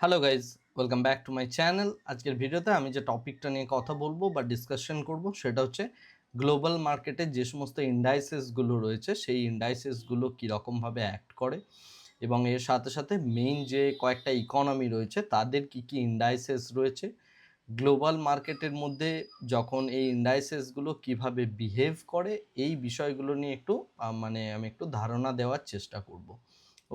Hello guys welcome back to my channel আজকের ভিডিওতে আমি যে টপিকটা নিয়ে কথা বলব বা ডিসকাশন করব, সেটা হচ্ছে গ্লোবাল মার্কেটে যে সমস্ত ইন্ডাইসেসগুলো রয়েছে, সেই ইন্ডাইসেসগুলো কীরকমভাবে অ্যাক্ট করে এবং এর সাথে সাথে মেইন যে কয়েকটা ইকোনমি রয়েছে, তাদের কি কি ইন্ডাইসেস রয়েছে। গ্লোবাল মার্কেটের মধ্যে যখন এই ইন্ডাইসেসগুলো কীভাবে বিহেভ করে, এই বিষয়গুলো নিয়ে একটু মানে আমি একটু ধারণা দেওয়ার চেষ্টা করব।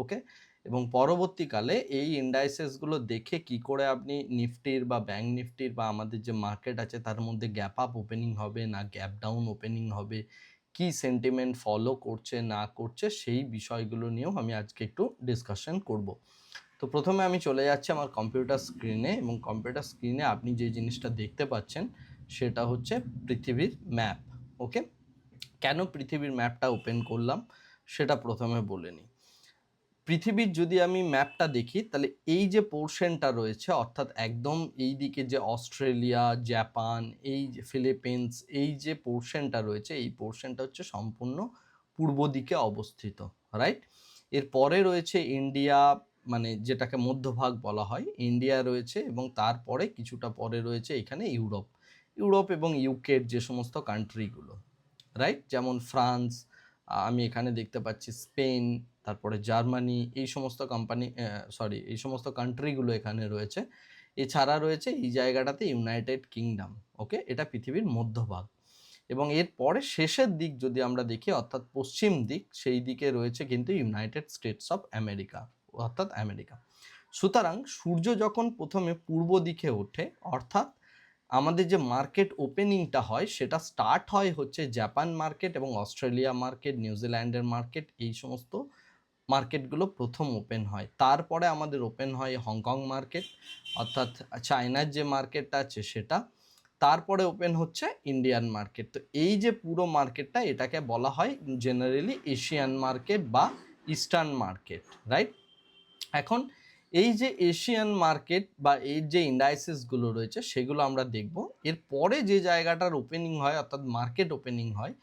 ওকে এবং পরবর্তীকালে এই ইন্ডাইসেসগুলো দেখে কি করে আপনি নিফটির বা ব্যাঙ্ক নিফটির বা আমাদের যে মার্কেট আছে তার মধ্যে গ্যাপ আপ ওপেনিং হবে না গ্যাপ ডাউন ওপেনিং হবে, কি সেন্টিমেন্ট ফলো করছে না করছে সেই বিষয়গুলো নিয়েও আমি আজকে একটু ডিসকাশন করব। তো প্রথমে আমি চলে যাচ্ছি আমার কম্পিউটার স্ক্রিনে এবং কম্পিউটার স্ক্রিনে আপনি যে জিনিসটা দেখতে পাচ্ছেন সেটা হচ্ছে পৃথিবীর ম্যাপ ওকে কেন পৃথিবীর ম্যাপটা ওপেন করলাম সেটা প্রথমে বলে নিই। পৃথিবীর যদি আমি ম্যাপটা দেখি, তাহলে এই যে পোর্শনটা রয়েছে, অর্থাৎ একদম এই দিকে যে অস্ট্রেলিয়া, জাপান, এই যে ফিলিপিন্স, এই যে পোর্শনটা রয়েছে, এই পোর্শনটা হচ্ছে সম্পূর্ণ পূর্ব দিকে অবস্থিত রাইট এর পরে রয়েছে ইন্ডিয়া মানে যেটাকে মধ্যভাগ বলা হয়, ইন্ডিয়া রয়েছে এবং তারপরে কিছুটা পরে রয়েছে এখানে ইউরোপ। ইউরোপ এবং ইউকের যে সমস্ত কান্ট্রিগুলো রাইট যেমন ফ্রান্স আমি এখানে দেখতে পাচ্ছি স্পেন তারপরে জার্মানি, এই সমস্ত কোম্পানি সরি এই সমস্ত কান্ট্রিগুলো এখানে রয়েছে। এছাড়া রয়েছে এই জায়গাটাতে ইউনাইটেড কিংডম ওকে এটা পৃথিবীর মধ্যভাগ। এবং এর পরে শেষের দিক যদি আমরা দেখি, অর্থাৎ পশ্চিম দিক, সেই দিকে রয়েছে কিন্তু ইউনাইটেড স্টেটস অফ আমেরিকা অর্থাৎ আমেরিকা সুতরাং সূর্য যখন প্রথমে পূর্ব দিকে ওঠে, অর্থাৎ আমাদের যে মার্কেট ওপেনিংটা হয়, সেটা স্টার্ট হয় হচ্ছে জাপান মার্কেট এবং অস্ট্রেলিয়া মার্কেট নিউজিল্যান্ডের মার্কেট এই সমস্ত মার্কেটগুলো প্রথম ওপেন হয়। তারপরে আমাদের ওপেন হয় হংকং মার্কেট, অর্থাৎ চায়নার যে মার্কেটটা আছে সেটা। তারপরে ওপেন হচ্ছে ইন্ডিয়ান মার্কেট। তো এই যে পুরো মার্কেটটা, এটাকে বলা হয় জেনারেলি এশিয়ান মার্কেট বা ইস্টার্ন মার্কেট রাইট এখন এই যে এশিয়ান মার্কেট বা এর যে ইন্ডাইসেসগুলো রয়েছে, সেগুলো আমরা দেখব। এর পরে যে জায়গাটার ওপেনিং হয়, অর্থাৎ মার্কেট ওপেনিং হয়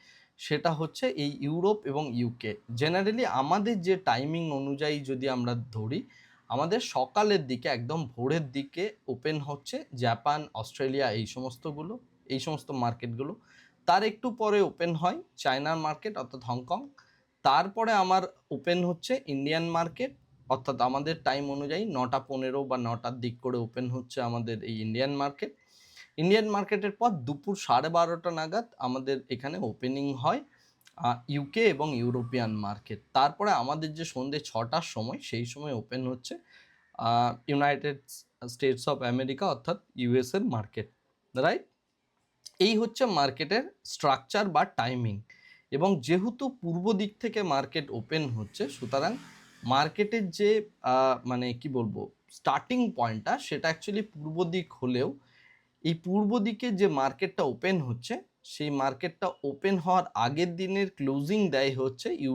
সেটা হচ্ছে এই ইউরোপ এবং ইউকে জেনারেলি আমাদের যে টাইমিং অনুযায়ী যদি আমরা ধরি, আমাদের সকালের দিকে একদম ভোরের দিকে ওপেন হচ্ছে জাপান অস্ট্রেলিয়া এই সমস্তগুলো, এই সমস্ত মার্কেটগুলো তার একটু পরে ওপেন হয় চায়নার মার্কেট অর্থাৎ হংকং তারপরে আমার ওপেন হচ্ছে ইন্ডিয়ান মার্কেট অর্থাৎ আমাদের টাইম অনুযায়ী নটা পনেরো বা নটার দিক করে ওপেন হচ্ছে আমাদের এই ইন্ডিয়ান মার্কেট ইন্ডিয়ান মার্কেটের পর দুপুর সাড়ে বারোটা নাগাদ আমাদের এখানে ওপেনিং হয় ইউকে এবং ইউরোপিয়ান মার্কেট তারপরে আমাদের যে সন্ধ্যে ছটার সময়, সেই সময় ওপেন হচ্ছে ইউনাইটেড স্টেটস অফ আমেরিকা অর্থাৎ ইউএসএর মার্কেট রাইট এই হচ্ছে মার্কেটের স্ট্রাকচার বা টাইমিং এবং যেহেতু পূর্ব দিক থেকে মার্কেট ওপেন হচ্ছে, সুতরাং মার্কেটের যে মানে কি বলব স্টার্টিং পয়েন্টটা সেটা অ্যাকচুয়ালি পূর্ব দিক হলেও এই পূর্ব দিকে যে মার্কেটটা ওপেন হচ্ছে, সেই মার্কেটটা ওপেন হওয়ার আগের দিনের ক্লোজিং দেয় হচ্ছে you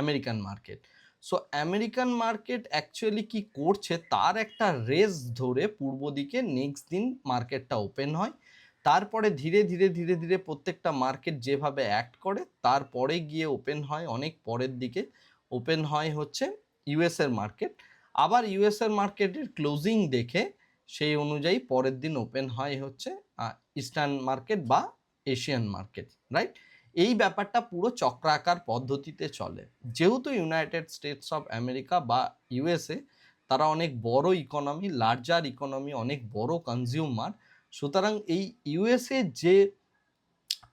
American market so American market actually কি করছে? তার একটা রেস ধরে পূর্ব দিকে নেক্সট দিন মার্কেটটা ওপেন হয়। তারপরে ধীরে ধীরে ধীরে ধীরে প্রত্যেকটা মার্কেট যেভাবে অ্যাক্ট করে, তারপরে গিয়ে ওপেন হয়, অনেক পরের দিকে ওপেন হয় হচ্ছে ইউএসের মার্কেট আবার ইউএসের মার্কেটের ক্লোজিং দেখে সেই অনুযায়ী পরের দিন ওপেন হয় হচ্ছে ইস্টার্ন মার্কেট বা এশিয়ান মার্কেট রাইট এই ব্যাপারটা পুরো চক্রাকার পদ্ধতিতে চলে। যেহেতু ইউনাইটেড স্টেটস অফ আমেরিকা বা ইউএসএ তারা অনেক বড় ইকোনমি লার্জার ইকোনমি অনেক বড় কনজিউমার সুতরাং এই ইউএসএ যে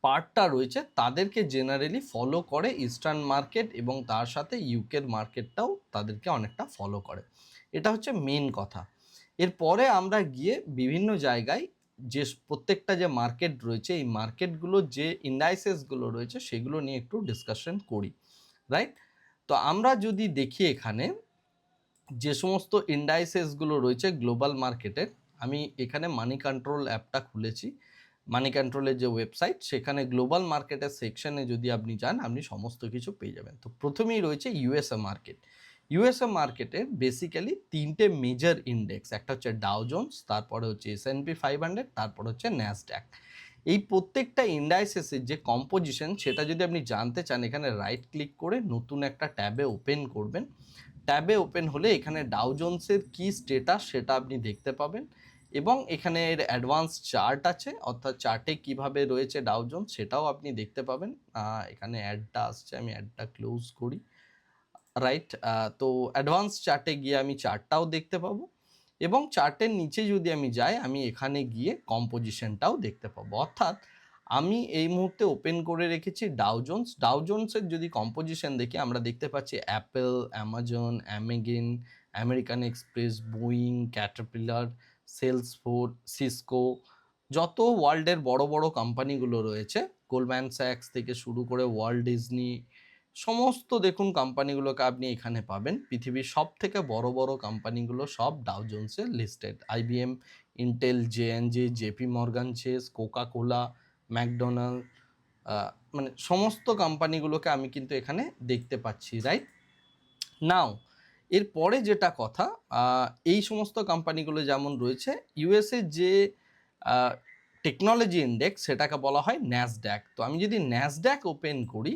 পার্টটা রয়েছে, তাদেরকে জেনারেলি ফলো করে ইস্টার্ন মার্কেট এবং তার সাথে ইউকের মার্কেটটাও তাদেরকে অনেকটা ফলো করে। এটা হচ্ছে মেন কথা। এরপরে আমরা গিয়ে বিভিন্ন জায়গায় যে প্রত্যেকটা যে মার্কেট রয়েছে, এই মার্কেটগুলো যে ইন্ডাইসেসগুলো রয়েছে, সেগুলো নিয়ে একটু ডিসকাশন করি রাইট তো আমরা যদি দেখি এখানে, যে সমস্ত ইন্ডাইসেসগুলো রয়েছে গ্লোবাল মার্কেটের আমি এখানে মানি কন্ট্রোল অ্যাপটা খুলেছি। মানি কন্ট্রোলের যে ওয়েবসাইট সেখানে গ্লোবাল মার্কেটের সেকশনে যদি আপনি যান, আপনি সমস্ত কিছু পেয়ে যাবেন। তো প্রথমেই রয়েছে ইউএসএ মার্কেট ইউএসএ মার্কেটে বেসিক্যালি তিনটে মেজর ইন্ডেক্স একটা হচ্ছে ডাও জোন্স তারপরে হচ্ছে S and P five hundred তারপর হচ্ছে ন্যাসড্যাক এই প্রত্যেকটা ইন্ডাইসেসের যে কম্পোজিশন সেটা যদি আপনি জানতে চান, এখানে রাইট ক্লিক করে নতুন একটা ট্যাবে ওপেন করবেন। ট্যাবে ওপেন হলে এখানে ডাউজন্সের কি স্টেটাস সেটা আপনি দেখতে পাবেন। এবং এখানে এর অ্যাডভান্স চার্ট আছে, অর্থাৎ চার্টে কীভাবে রয়েছে ডাউজন্স সেটাও আপনি দেখতে পাবেন। এখানে অ্যাডটা আসছে, আমি অ্যাডটা ক্লোজ করি। রাইট তো অ্যাডভান্স চার্টে গিয়ে আমি চার্টটাও দেখতে পাবো। এবং চার্টের নিচে যদি আমি যাই, আমি এখানে গিয়ে কম্পোজিশনটাও দেখতে পাবো। অর্থাৎ আমি এই মুহূর্তে ওপেন করে রেখেছি ডাউজন্স ডাউজন্সের যদি কম্পোজিশন দেখি, আমরা দেখতে পাচ্ছি Apple Amazon Amgen American Express Boeing Caterpillar Salesforce Cisco যত ওয়ার্ল্ডের বড় বড় কোম্পানিগুলো রয়েছে গোল্ডম্যান স্যাক্স থেকে শুরু করে ওয়ার্ল্ড ডিজনি সমস্ত দেখুন কোম্পানিগুলোকে আপনি এখানে পাবেন। পৃথিবীর সব থেকে বড় বড় কোম্পানিগুলো সব ডাউজন্সে listed IBM Intel JNJ JP Morgan Chase Coca Cola McDonald মানে সমস্ত কোম্পানিগুলোকে আমি কিন্তু এখানে দেখতে পাচ্ছি রাইট নাও এরপরে যেটা কথা এই সমস্ত কোম্পানিগুলো যেমন রয়েছে ইউএসএ যে টেকনোলজি ইন্ডেক্স সেটাকে বলা হয় ন্যাসড্যাক তো আমি যদি ন্যাসড্যাক ওপেন করি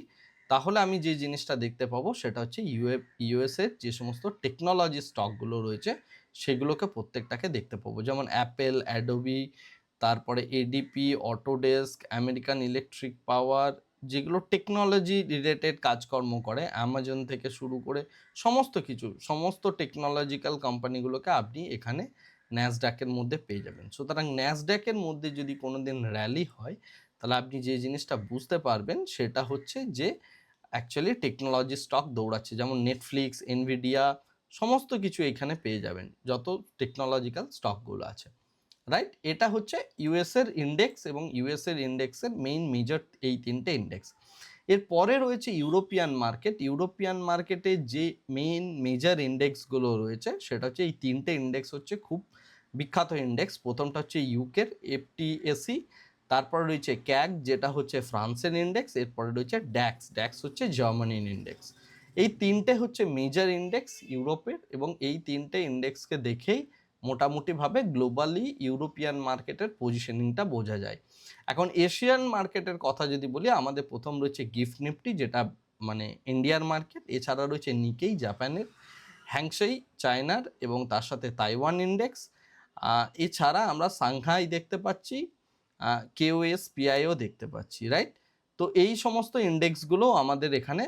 তাহলে আমি যে জিনিসটা দেখতে পাবো সেটা হচ্ছে ইউএ ইউএসএর যে সমস্ত টেকনোলজি স্টকগুলো রয়েছে, সেগুলোকে প্রত্যেকটাকে দেখতে পাবো। যেমন অ্যাপেল অ্যাডোবি তারপরে ADP Autodesk American Electric Power যেগুলো টেকনোলজি রিলেটেড কাজকর্ম করে অ্যামাজন থেকে শুরু করে সমস্ত কিছু, সমস্ত টেকনোলজিক্যাল কোম্পানিগুলোকে আপনি এখানে ন্যাসড্যাকের মধ্যে পেয়ে যাবেন। সুতরাং ন্যাসড্যাকের মধ্যে যদি কোনো দিন র্যালি হয়, তাহলে আপনি যে জিনিসটা বুঝতে পারবেন সেটা হচ্ছে যে অ্যাকচুয়ালি টেকনোলজি স্টক দৌড়াচ্ছে। যেমন নেটফ্লিক্স এনভিডিয়া সমস্ত কিছু এখানে পেয়ে যাবেন, যত টেকনোলজিক্যাল স্টকগুলো আছে। রাইট এটা হচ্ছে ইউএসের ইন্ডেক্স এবং ইউএসের ইন্ডেক্সের মেইন মেজর এই তিনটে ইন্ডেক্স এরপরে রয়েছে ইউরোপিয়ান মার্কেট ইউরোপিয়ান মার্কেটে যে মেইন মেজর ইন্ডেক্সগুলো রয়েছে, সেটা হচ্ছে এই তিনটে ইন্ডেক্স হচ্ছে খুব বিখ্যাত ইন্ডেক্স প্রথমটা হচ্ছে ইউকের এফটিএসি তারপরে রয়েছে ক্যাগ, যেটা হচ্ছে ফ্রান্সের ইন্ডেক্স এরপরে রয়েছে ড্যাক্স। ড্যাক্স হচ্ছে জার্মানির ইন্ডেক্স এই তিনটে হচ্ছে মেজর ইন্ডেক্স ইউরোপের এবং এই তিনটে ইন্ডেক্সকে দেখেই মোটামুটিভাবে গ্লোবালি ইউরোপিয়ান মার্কেটের পজিশনিংটা বোঝা যায়। এখন এশিয়ান মার্কেটের কথা যদি বলি, আমাদের প্রথম রয়েছে গিফট নিফটি যেটা মানে ইন্ডিয়ার মার্কেট এছাড়া রয়েছে নিকেই জাপানের হ্যাংসাই চায়নার এবং তার সাথে তাইওয়ান ইন্ডেক্স এছাড়া আমরা সাংহাই দেখতে পাচ্ছি কেওএস পিআইও দেখতে পাচ্ছি রাইট তো এই সমস্ত ইন্ডেক্সগুলো আমাদের এখানে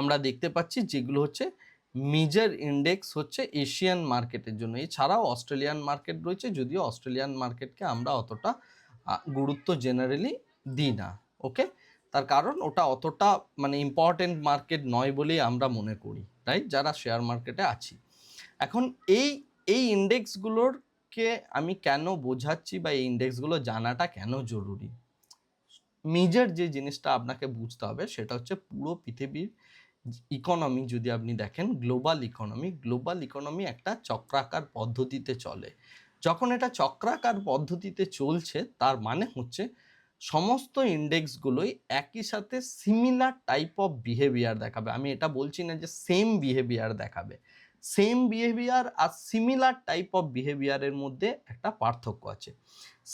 আমরা দেখতে পাচ্ছি, যেগুলো হচ্ছে মেজর ইন্ডেক্স হচ্ছে এশিয়ান মার্কেটের জন্য। এছাড়াও অস্ট্রেলিয়ান মার্কেট রয়েছে, যদিও অস্ট্রেলিয়ান মার্কেটকে আমরা অতটা গুরুত্ব জেনারেলি দিই না ওকে তার কারণ ওটা অতটা মানে ইম্পর্টেন্ট মার্কেট নয় বলেই আমরা মনে করি রাইট যারা শেয়ার মার্কেটে আছি। এখন এই এই ইন্ডেক্সগুলোরকে আমি কেন বোঝাচ্ছি বা এই ইন্ডেক্সগুলো জানাটা কেন জরুরি? মেজর যে জিনিসটা আপনাকে বুঝতে হবে সেটা হচ্ছে পুরো পৃথিবীর ইকোনমি যদি আপনি দেখেন গ্লোবাল ইকোনমি গ্লোবাল ইকোনমি একটা চক্রাকার পদ্ধতিতে চলে। যখন এটা চক্রাকার পদ্ধতিতে চলছে, তার মানে হচ্ছে সমস্ত ইন্ডেক্সগুলোই একই সাথে সিমিলার টাইপ অফ বিহেভিয়ার দেখাবে। আমি এটা বলছি না যে সেম বিহেভিয়ার দেখাবে। সেম বিহেভিয়ার আর সিমিলার টাইপ অফ বিহেভিয়ারের মধ্যে একটা পার্থক্য আছে।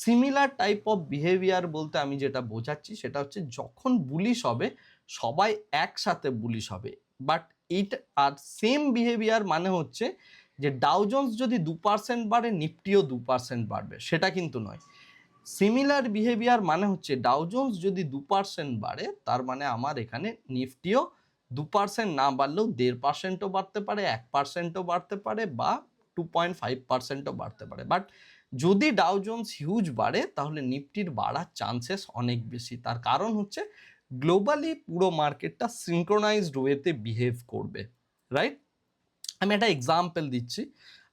সিমিলার টাইপ অফ বিহেভিয়ার বলতে আমি যেটা বোঝাচ্ছি সেটা হচ্ছে যখন বুলিশ হবে, সবাই একসাথে বুলিশ হবে। But it are same behaviour মানে হচ্ছে যে ডাউজন্স যদি দু পার্সেন্ট বাড়ে নিফটিও দু পার্সেন্ট বাড়বে, সেটা কিন্তু নয়। সিমিলার বিহেভিয়ার মানে হচ্ছে ডাউজন্স যদি দু পার্সেন্ট বাড়ে, তার মানে আমার এখানে নিফটিও দু পার্সেন্ট না বাড়লেও দেড় পার্সেন্টও বাড়তে পারে, এক পার্সেন্টও বাড়তে পারে বা টু পয়েন্ট ফাইভ পার্সেন্টও বাড়তে পারে। বাট যদি ডাউজন্স হিউজ বাড়ে, তাহলে নিফটির বাড়ার চান্সেস অনেক বেশি। তার কারণ হচ্ছে গ্লোবালি পুরো মার্কেটটা সিনক্রোনাইজড ওয়েতে বিহেভ করবে রাইট আমি একটা এক্সাম্পল দিচ্ছি।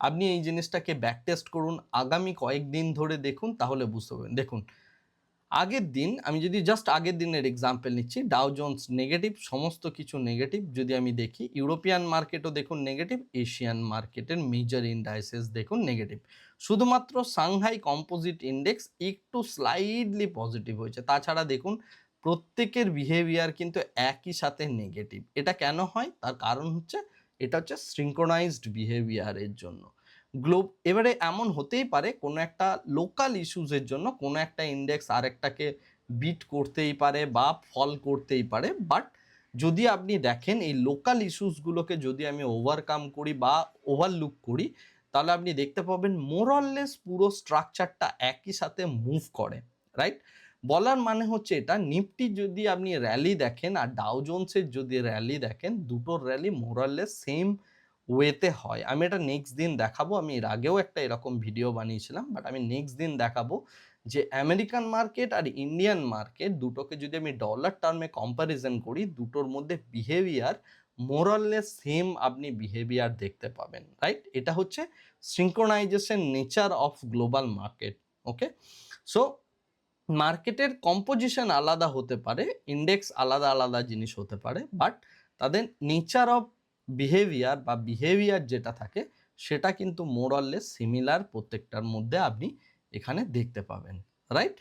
আপনি এই জিনিসটাকে ব্যাক টেস্ট করুন। আগামী কয়েকদিন ধরে দেখুন, তাহলে বুঝতে পারবেন। দেখুন আগের দিন, আমি যদি জাস্ট আগের দিনের এক্সাম্পল নিচ্ছি ডাও জোন্স নেগেটিভ সমস্ত কিছু নেগেটিভ যদি আমি দেখি ইউরোপিয়ান মার্কেটও দেখুন নেগেটিভ এশিয়ান মার্কেটের মেজর ইন্ডাইসেস দেখুন নেগেটিভ শুধুমাত্র সাংহাই কম্পোজিট ইন্ডেক্স একটু স্লাইডলি পজিটিভ হয়েছে। তাছাড়া দেখুন, প্রত্যেকের বিহেভিয়ার কিন্তু একই সাথে নেগেটিভ এটা কেন হয়? তার কারণ হচ্ছে, এটা হচ্ছে সিঙ্ক্রোনাইজড বিহেভিয়ারের জন্য। গ্লোব, এবারে এমন হতেই পারে কোনো একটা লোকাল ইস্যুজের জন্য কোনো একটা ইন্ডেক্স আরেকটাকে বিট করতেই পারে বা ফল করতেই পারে। বাট যদি আপনি দেখেন এই লোকাল ইস্যুসগুলোকে যদি আমি ওভারকাম করি বা ওভারলুক করি, তাহলে আপনি দেখতে পাবেন মোরললেস পুরো স্ট্রাকচারটা একই সাথে মুভ করে রাইট বলার মানে হচ্ছে এটা নিফটি যদি আপনি র্যালি দেখেন আর ডাও জোন্সের যদি র্যালি দেখেন, দুটোর র্যালি মোরাললেস সেম ওয়েতে হয়। আমি এটা নেক্সট দিন দেখাবো। আমি এর আগেও একটা এরকম ভিডিও বানিয়েছিলাম বাট আমি নেক্সট দিন দেখাবো যে আমেরিকান মার্কেট আর ইন্ডিয়ান মার্কেট দুটোকে যদি আমি ডলার টার্মে কম্প্যারিজন করি, দুটোর মধ্যে behaviour more or less same আপনি বিহেভিয়ার দেখতে পাবেন রাইট এটা হচ্ছে synchronization nature of global market okay so মার্কেটের কম্পোজিশন আলাদা হতে পারে ইন্ডেক্স আলাদা আলাদা জিনিস হতে পারে বাট তাদের নেচার অফ বিহেভিয়ার বা বিহেভিয়ার যেটা থাকে, সেটা কিন্তু মোরললেস সিমিলার প্রত্যেকটার মধ্যে আপনি এখানে দেখতে পাবেন রাইট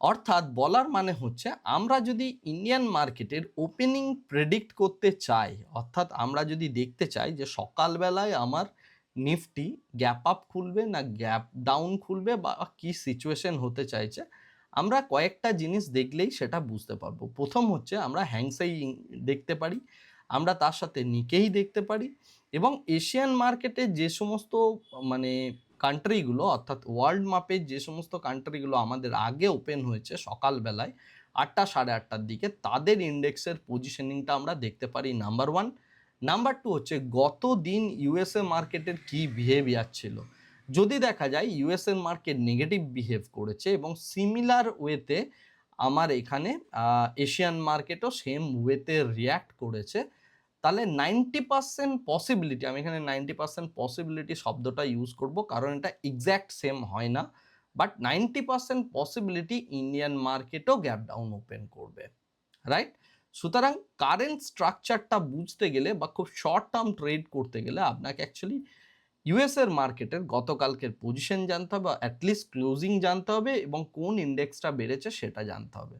অর্থাৎ বলার মানে হচ্ছে, আমরা যদি ইন্ডিয়ান মার্কেটের ওপেনিং প্রেডিক্ট করতে চাই, অর্থাৎ আমরা যদি দেখতে চাই যে সকালবেলায় আমার নিফটি গ্যাপ আপ খুলবে না গ্যাপ ডাউন খুলবে বা কি সিচুয়েশন হতে চাইছে, আমরা কয়েকটা জিনিস দেখলেই সেটা বুঝতে পারব। প্রথম হচ্ছে আমরা হ্যাংসাই দেখতে পারি আমরা তার সাথে নিকেই দেখতে পারি এবং এশিয়ান মার্কেটে যে সমস্ত মানে কান্ট্রিগুলো, অর্থাৎ ওয়ার্ল্ড মাপের যে সমস্ত কান্ট্রিগুলো আমাদের আগে ওপেন হয়েছে সকালবেলায় আটটা সাড়ে আটটার দিকে, তাদের ইন্ডেক্সের পজিশনিংটা আমরা দেখতে পারি নাম্বার ওয়ান। নাম্বার টু হচ্ছে গত দিন ইউএসএ মার্কেটের কি বিহেভিয়ার ছিল। যদি দেখা যায় ইউএসএর মার্কেট নেগেটিভ বিহেভ করেছে এবং সিমিলার ওয়েতে আমার এখানে এশিয়ান মার্কেটও সেম ওয়েতে রিয়্যাক্ট করেছে। তাহলে নাইনটি পার্সেন্ট পসিবিলিটি আমি এখানে নাইনটি পার্সেন্ট পসিবিলিটি শব্দটা ইউজ করব, কারণ এটা এক্স্যাক্ট সেম হয় না but ninety percent possibility Indian মার্কেটও gap down open করবে রাইট সুতরাং কারেন্ট স্ট্রাকচারটা বুঝতে গেলে বা খুব শর্ট টার্ম ট্রেড করতে গেলে আপনাকে অ্যাকচুয়ালি ইউএসের মার্কেটের গতকালকের পজিশন জানতে হবে অ্যাটলিস্ট ক্লোজিং জানতে হবে, এবং কোন ইন্ডেক্সটা বেড়েছে সেটা জানতে হবে।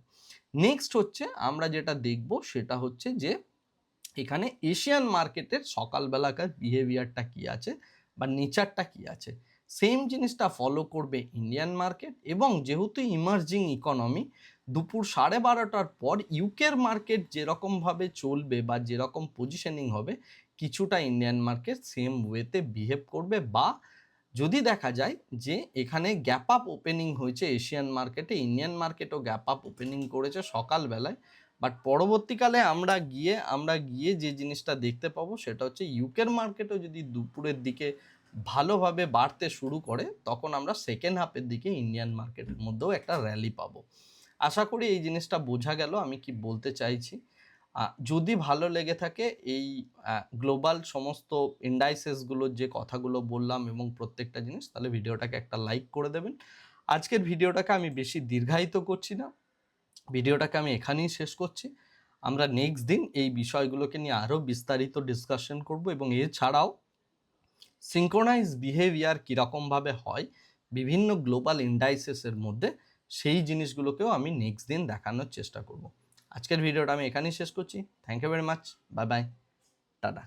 নেক্সট হচ্ছে আমরা যেটা দেখব সেটা হচ্ছে যে এখানে এশিয়ান মার্কেটের সকালবেলাকার বিহেভিয়ারটা কি আছে বা নেচারটা কি আছে? সেম জিনিসটা ফলো করবে ইন্ডিয়ান মার্কেট এবং যেহেতু ইমার্জিং ইকোনমি দুপুর সাড়ে বারোটার পর ইউকের মার্কেট যেরকমভাবে চলবে বা যেরকম পজিশনিং হবে, কিছুটা ইন্ডিয়ান মার্কেট সেম ওয়েতে বিহেভ করবে বা যদি দেখা যায় যে এখানে গ্যাপ আপ ওপেনিং হয়েছে, এশিয়ান মার্কেটে ইন্ডিয়ান মার্কেটও গ্যাপ আপ ওপেনিং করেছে সকালবেলায় বাট পরবর্তীকালে আমরা গিয়ে আমরা গিয়ে যে জিনিসটা দেখতে পাবো সেটা হচ্ছে ইউকের মার্কেটও যদি দুপুরের দিকে ভালোভাবে বাড়তে শুরু করে, তখন আমরা সেকেন্ড হাফের দিকে ইন্ডিয়ান মার্কেটের মধ্যেও একটা র্যালি পাবো। আশা করি এই জিনিসটা বোঝা গেল, আমি কি বলতে চাইছি। যদি ভালো লেগে থাকে এই গ্লোবাল সমস্ত ইন্ডাইসেসগুলোর যে কথাগুলো বললাম এবং প্রত্যেকটা জিনিস, তাহলে ভিডিওটাকে একটা লাইক করে দেবেন। আজকের ভিডিওটাকে আমি বেশি দীর্ঘায়িত করছি না। ভিডিওটাকে আমি এখানেই শেষ করছি। আমরা নেক্সট দিন এই বিষয়গুলোকে নিয়ে আরও বিস্তারিত ডিসকাশন করব এবং এছাড়াও সিঙ্ক্রোনাইজ বিহেভিয়ার কীরকমভাবে হয়, বিভিন্ন গ্লোবাল ইন্ডাইসেসের মধ্যে সেই জিনিসগুলোকেও আমি নেক্সট দিন দেখানোর চেষ্টা করব। আজকের ভিডিওটা আমি এখানেই শেষ করছি। Thank you very much bye bye tata.